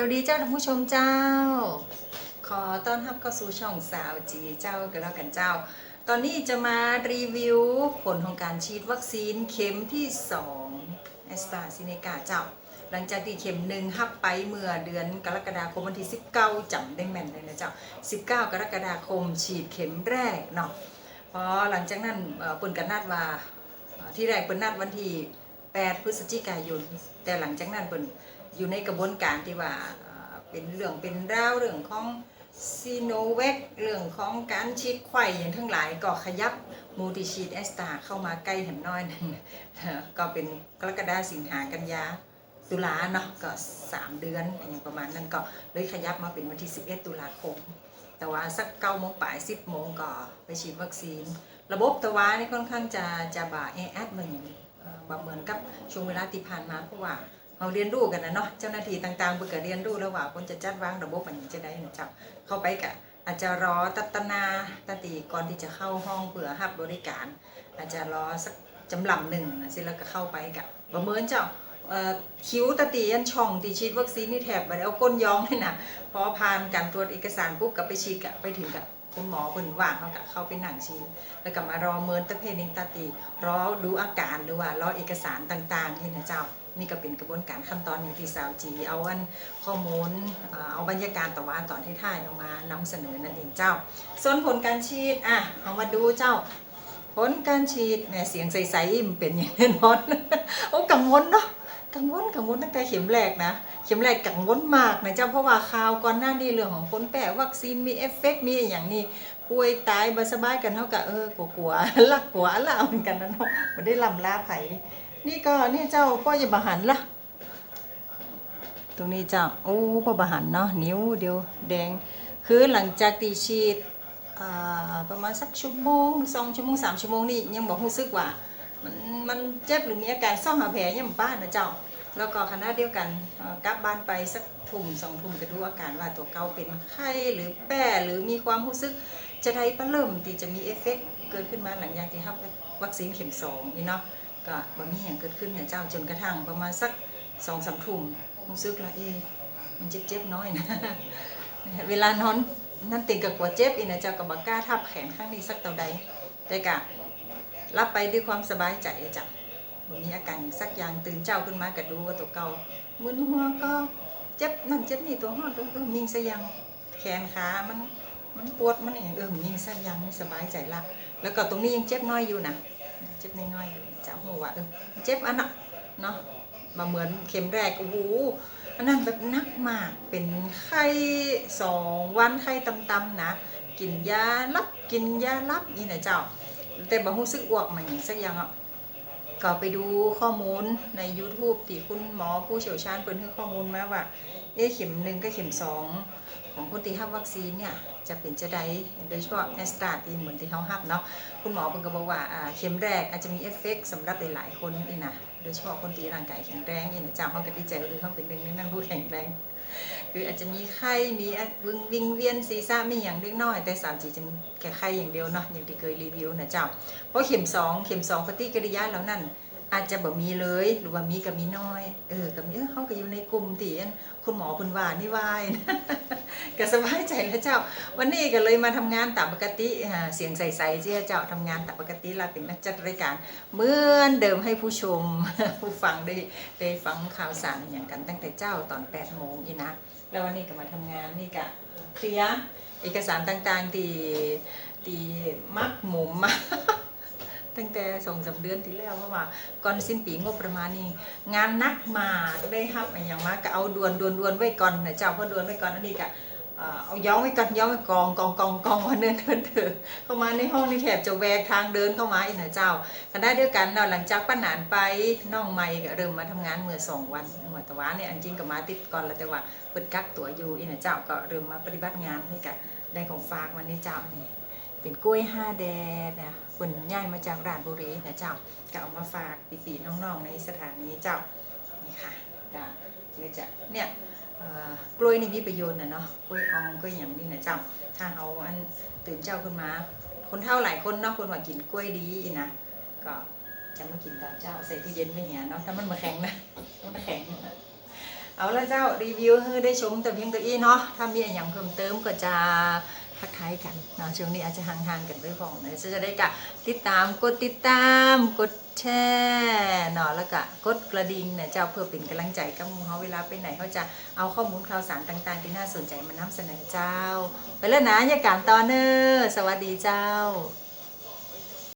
สวัสดีเจ้าท่านผู้ชมเจ้า ขอต้อนรับเข้าสู่ช่องสาวจีเจ้ากันแล้วกันเจ้า ตอนนี้จะมารีวิวผลของการฉีดวัคซีนเข็มที่2แอสตราซิเนกาเจ้า หลังจากที่เข็มหนึ่งฮับไปเมื่อเดือนกรกฎาคมวันที่ 19จำได้แม่นเลยนะเจ้า 19 กรกฎาคมฉีดเข็มแรกเนาะพอหลังจากนั้นเปิ่นกันนัดว่าที่แรกเปิ่นนัดวันที่ 8 พฤศจิกายน แต่หลังจากนั้นเปิ่น อยู่ในกระบวนการที่ว่าเป็นเรื่องเป็นราวเรื่องของซีโนแวคเรื่องของการฉีดไข้อย่างทั้งหลายก็ขยับมูติฉีดแอสตาเข้ามาใกล้แหมน้อยหนึงก็เป็นกรกฎาสิงหากันยาตุลาเนาะก็ 3 เดือนอย่างประมาณนั้นก็เลยขยับมาเป็นวันที่ 11 ตุลาคม แต่ว่าสัก9โมงป่าย 10 โมงก็ไปฉีดวัคซีน ระบบตะวานี่ค่อนข้างจะจะบ่าแออัดเหมือนเอ่อบ่เหมือนกับช่วงเวลาที่ผ่านมาเพราะว่า เราเรียนรู้กันนะเนาะเจ้าหน้าที่ต่างๆเพื่อเรียนรู้แล้วว่าคนจะจัดวางระบบมันจะได้นะเจ้าเข้าไปกะอาจจะรอตัตนาตติก่อนที่จะเข้าห้องเพื่อรับบริการ อาจจะรอสักจำลำหนึ่งนะสิแล้วก็เข้าไปกะประเมินเจ้าเอ่อคิ้วตะตียันช่องตีฉีดวัคซีนนี่แถบไปเอาก้นยองเลยนะพอผ่านการตรวจเอกสารปุ๊บกับไปฉีดกะไปถึงกับคุณหมอคนว่างเขากะเข้าไปหนังฉีดแล้วก็มารอเมินตะเพนินตาตีรอดูอาการหรือว่ารอเอกสารต่างๆนี่นะเจ้า นี่ก็เป็นกระบวนการขั้นตอนหนึ่งที่สาวจีเอาอันข้อมูลเอาบรรยากาศตะวันตอนที่ท่ายเอามานำเสนอนั่นเองเจ้า ส่วนผลการฉีดอะเอามาดูเจ้า ผลการฉีดเนี่ยเสียงใสๆมันเป็นอย่างแน่นอนโอ้กังวลเนาะกังวลกังวลตั้งแต่เข็มแรกนะเข็มแรกกังวลมากนะเจ้าเพราะว่าข่าวก่อนหน้านี้เรื่องของผลแปะวัคซีนมีเอฟเฟกมีอย่างนี้ป่วยตายบาสบายกันเท่ากับเออกลัวๆลักกลัวละเหมือนกันนะเนาะไม่ได้ลำลาไผ นี่ก็นี่เจ้าพ่อย่าบาหันละตรงนี้เจ้าโอ้พ่อบาหันเนาะนิ้วเดียวแดง คือหลังจากตีฉีดประมาณสักชั่วโมงสองชั่วโมงสามชั่วโมงนี่ยังบอกรู้สึกว่ามันมันเจ็บหรือมีอาการซ่องหาแผลยังบ้านนะเจ้า แล้วก็คณะเดียวกันกลับบ้านไปสักทุ่มสองทุ่มก็ดูอาการว่าตัวเกาเป็นไข้หรือแป้หรือมีความรู้สึกจะได้ปะเริ่มที่จะมีเอฟเฟกต์เกิดขึ้นมาหลังจากที่รับวัคซีนเข็มสองนี่เนาะ ก็บ่มีอย่างเกิดขึ้นเนะเจ้าจนกระทั่งประมาณสักสองสามทุ่มรู้สึกละเอมันเจ็บเจ็บๆน้อยนะ เวลานอนนั่นติดกับกลัวเจ็บอีนะเจ้าก็บอกกล้าทับแขนข้างนี้สักเท่าใดแต่กะรับไปด้วยความสบายใจจ้ะบ่มีอาการอย่างสักอย่างตื่นเจ้าขึ้นมาก็ดูว่าตัวเก่ามึนหัวก็เจ็บนั่นเจ็บนี่ตัวห้อตัวเออยิงซะยังแขนขา มันมันปวดมันอย่างเออยิงซะยังสบายใจละแล้วก็ตรงนี้ยังเจ็บน้อยอยู่นะ เจ็บน้อยๆเจ้าหัวเออเจ็บอันน่ะเนาะมาเหมือนเข็มแรกโอ้โหอันนั้นแบบนักมากเป็นไข้สองวันไข้ตำๆนะ กินยารับกินยารับนี่นะเจ้า แต่บ่รู้สึกอ้วกมาอย่างสักอย่างอะก็ไปดูข้อมูลใน YouTube ที่คุณหมอผู้เชี่ยวชาญเปิดให้ข้อมูลมาว่า เอ๊ะเข็มหนึ่งกับเข็มสอง ของคนที่รับวัคซีนเนี่ยจะเป็นจะได้โดยเฉพาะแอสตราที่เหมือนที่เขารับเนาะคุณหมอเพิ่นก็บอกว่าเข็มแรกอาจจะมีเอฟเฟกต์สำหรับหลายๆคนนี่นะโดยเฉพาะคนที่ร่างกายแข็งแรงนี่นะจ้าเขาก็ดีใจเลยเขาเป็นหนึ่งในนั้นผู้แข็งแรง คืออาจจะมีไข้มีวิงวิงเวียนศีรษะมีอย่างเล็กน้อย แต่สามจีจะมีแค่ไข้อย่างเดียวเนาะอย่างที่เคยรีวิวนะเจ้าเพราะเข็มสองเข็มสองปฏิกิริยาแล้วนั่น อาจจะบ่มีเลยหรือว่ามีก็มีน้อย เออกับมีเออเขาก็อยู่ในกลุ่มที่อันคุณหมอคุณว่านี่วายก็สบายใจแล้วเจ้า วันนี้ก็เลยมาทำงานตามปกติเสียงใสๆเจ้าเจ้าทำงานตามปกติเราเป็นนักจัดรายการเหมือนเดิมให้ผู้ชมผู้ฟังได้ได้ฟังข่าวสารอย่างกันตั้งแต่เจ้าตอน8โมงอีนะแล้ววันนี้ก็มาทำงานนี่ก็เคลียร์เอกสารต่างๆที่ที่มักหมุมมา ตั้งแต่สองสามเดือนที่แล้วเพราะว่าก่อนสิ้นปีงบประมาณนี้ งานนักมาได้ครับอย่างมากก็เอาดวนดวนดวนไว้ก่อนนะเจ้าเพราะดวนไว้ก่อนอันนี้ก็เอาย้อมไว้ก่อนย้อมไว้กองกองกองกองวันเดินเดินเถอเข้ามาในห้องนี่แถบจะแวกทางเดินเข้ามาอีกนะเจ้าขณะเดียวกันเนาหลังจากป้าหนานไปน้องใหม่ก็เริ่มมาทำงานเมื่อสองวันเมื่อตะวันเนี่ยอันจริงก็มาติดก่อนแล้วแต่ว่าเปิดกักตัวอยู่อีนะเจ้าก็เริ่มมาปฏิบัติงานให้กับได้ของฝากวันนี้เจ้านี่ เป็นกล้วยห้าแดดนะคนย่ายมาจากราชบุรีนะเจ้าก็เอามาฝากปีๆน้องๆในสถานีเจ้านี่ค่ะจ้าเลยจะเนี่ยกล้วยนี่มีประโยชน์นะเนาะกล้วยอองกล้วยอย่างนี้นะเจ้า ถ้าเอาอันตื่นเจ้าขึ้นมา คนเท่าหลายคนเนาะคนว่ากินกล้วยดีนะก็จะมากินตอนเจ้าใส่ตู้เย็นไว้เนี่ยเนาะถ้ามันมาแข็งนะมันมาแข็งเอาละเจ้ารีวิวให้ได้ชมแต่เพียงตัวอีเนาะถ้ามีอะไรอย่างเพิ่มเติมก็จะ ทักทายกันเนาะช่วงนี้อาจจะห่างๆกันไปพองนะจะได้กะติดตามกดติดตามกดแชร์เนาะแล้วก็กดกระดิ่งเนี่ยเจ้าเพื่อเป็นกำลังใจกับมูเขาเวลาไปไหนเขาจะเอาข้อมูลข่าวสารต่างๆ ที่น่าสนใจมานำเสนอเจ้า ไปแล้วนะอย่าการต่อเนอสวัสดีเจ้า